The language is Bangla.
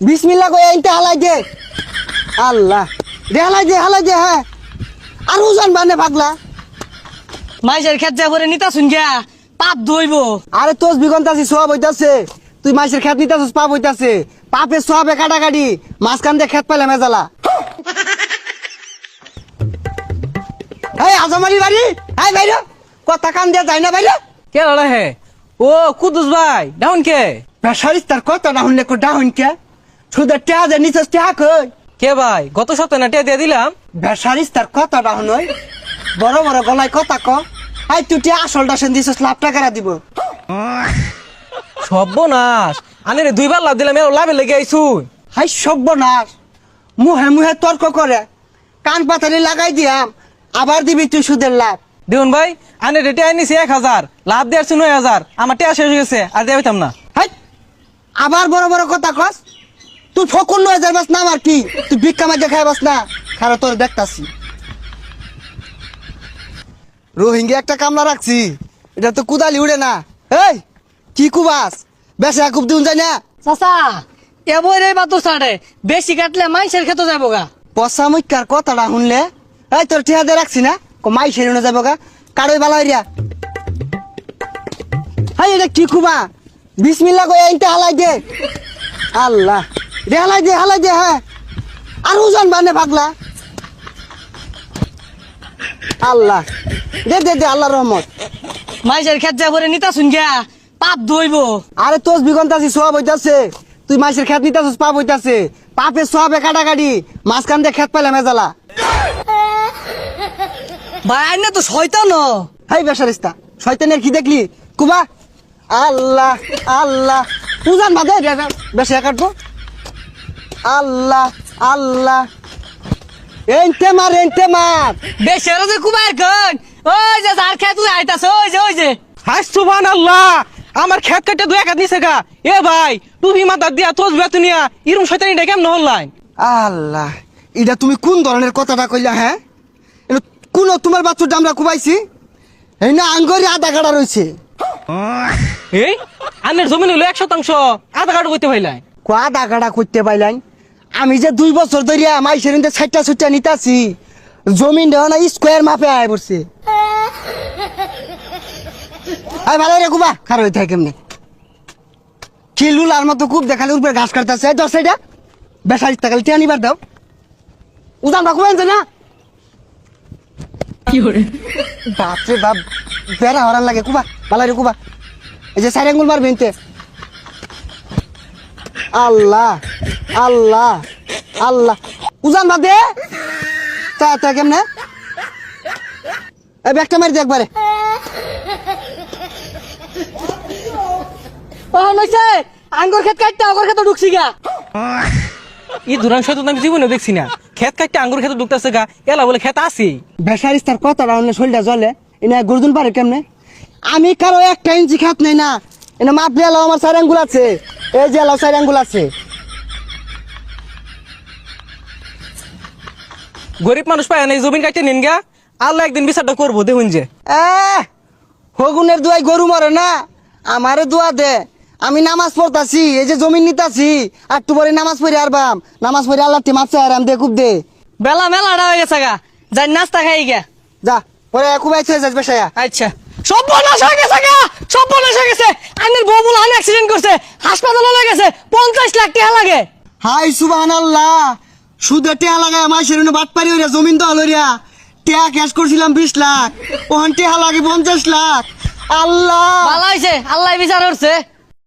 বিসমিল্লা কই আইনতে হালাই দে। আল্লাহ। দে হালাই দে হালাই দে হ্যাঁ। আর ওজন বানে পাগলা। মাইসের খেত যা করে নিতা শুন গিয়া পাপ ধইব। আরে তোস বিগন্তাছি সব হইতাছে। তুই মাছের খেত নিতাছিস পাপ হইতাছে। পাপে সবে কাটাকাটি মাঝখান দিয়ে খেত পাইলে মেজালা এই আজমারি বাড়ি? এই বাইরে কথা কান দিয়া যায় না বাইরে কে লড়া হে? ও কুদুস ভাই ডাউন কে? বেসারিস তার কথা না শুনলে ডাউন কে? যে নিচস কই? কে ভাই? গত সপ্তাহে না টিয়া দিয়ে দিলাম? তার কথা না শুনই। বড় বড় গলায় কথা ক। আই তুই টিয়া আসলটা সেন দিছস লাভ টাকা দিব? সর্বনাশ আনে রে দুইবার লাভ দিলাম এর লাভে লেগে আইছু। হাই সর্বনাশ মুহে মুহে তর্ক করে। কান পাতালি লাগাই দিয়াম। আবার দিবি তুই সুদের লাভ। দেখুন ভাই আনে রে টিয়া এক হাজার। লাভ দিয়েছি নয় হাজার। আমার টেয়া শেষ হয়ে গেছে আর পাইতাম না। হাই আবার বড় বড় কথা কস। তুই ফকুন নয় যাইবাস না আমার কি? তুই ভিক্ষা মাঝে খাইবাস না? খারাপ তোর দেখতাছি। রোহিঙ্গা একটা কামলা রাখছি। এটা তো কুদালি উড়ে না। এই কি কুবাস? বেশি কুব দিন যায় না। চাচা এবই রে বাতো সাড়ে বেশি কাটলে মাইসের খেতে যাব গা। পচা মুখার কথাটা শুনলে? এই তোর ঠিয়া দিয়ে রাখছি না? কো মাই সেরে যাব গা। কারোই বালা হইয়া হাই এটা কি কুবা? বিসমিল্লা কই আইনতে হালাই দে। আল্লাহ। দে হালাই দে হালাই দে হ্যাঁ। আর উজান বানে পাগলা আল্লাহ। দে দে দে আল্লাহ রহমত। মাইসের খেত যা করে নিতা শুন গিয়া পাপ ধইব। আরে তোস বিগন্তাছি সব হইতাছে। তুই মাছের খেত নিতাছিস পাপ হইতাছে। পাপে সবে কাটাকাটি মাঝখান দিয়ে খেত পাইলে মেজালা ভাই আইনে তো শয়তান। হাই বেসারিস্তা শয়তানের কি দেখলি? কুবা আল্লাহ আল্লাহ। উজান বাদে বেসা কাটবো। আল্লাহ আল্লাহ। এনতে মার এনতে মার। বেশি আর যে কুমার কন ওই যে যার খেত আইতাছ ওই যে ওই যে। হাই সুবহান আল্লাহ আমার খেত কাটে দুই একাত নিছে গা। এ ভাই টুপি মাথার দিয়া তোজ বেতনিয়া ইরম শয়তানি ডেকে কেমন হল্লাই আল্লাহ এটা তুমি কোন ধরনের কথাটা কইলা হ্যাঁ? কোন তোমার বাচ্চাটা আমরা কুবাইছি এই না আঙ্গরি আধা কাটা রয়েছে এই আনের জমিন হলো এক শতাংশ। আধা কাটা করতে পাইলাই। কো আধা কাটা করতে পাইলাম আমি যে দুই বছর ধরিয়া মাইসের ছাইটা ছুটটা নিতাছি জমিন দেওয়া না স্কোয়ার মাপে আয় পড়ছে। আয় ভালো রে কুবা খার হয়ে থাকে কেমনে? খিলুল আর মতো খুব দেখালে উপরে ঘাস কাটতেছে দশ সাইডা। বেসারিস টাকালে টিয়া নিবার দাও। উদান বাকু আনছে না? বাপরে বাপ বেড়া হরান লাগে কুবা ভালো রে কুবা। এই যে সাইড আঙ্গুল মারবে এনতে। আল্লাহ। আল্লাহ আল্লাহ। উজান বাদে তা তা কেমনে? এই ব্যাগটা মারি দে একবারে। নইছে আঙ্গুর খেত কাটতে আগর খেতে ঢুকছি গা। ই দুরাং শয়তান আমি জীবনে দেখছি না। খেত কাটতে আঙ্গুর খেতে ঢুকতেছে গা। এলা বলে খেত আছে বেসারিস তার কথা রাউন্ডে শরীরটা জলে এনে গরদুন পারে কেমনে? আমি কারও একটা ইঞ্চি খাত নেই না। এনে মাপ দিয়ে আমার চার আঙ্গুল আছে। এই যে এলাও চার আঙ্গুল আছে। গরিব মানুষ পায় না এই জমিন কাটতে নিন গা। আল্লাহ একদিন বিচারটা করব দেখুন যে। হগুনের দুয়াই গরু মরে না? আমারে দোয়া দে। আমি নামাজ পড়তাছি এই যে জমিন নিতাছি আর তু পরে নামাজ পড়ি আর বাম নামাজ পড়ি আল্লাহ তে মাপছে আর দে খুব দে। বেলা মেলাটা হয়ে গেছে গা। যাই নাস্তা খাই গা যা পরে খুব থয়ে যাস বেসায়া। আচ্ছা। সব বনাশ হয়ে গেছে গা সব বনাশ হয়ে গেছে। আইনের বউ বলে অ্যাক্সিডেন্ট করছে। হাসপাতালে গেছে পঞ্চাশ লাখ টাকা লাগে। হাই সুবাহান আল্লাহ সুদে টেহা লাগায় সেরুনে বাট পারি ওরা জমিন দল ওরিয়া টেহা ক্যাশ করছিলাম বিশ লাখ ওখান টেহা লাগে পঞ্চাশ লাখ। আল্লাহ! ভালো হয়েছে আল্লাহ বিচার করছে।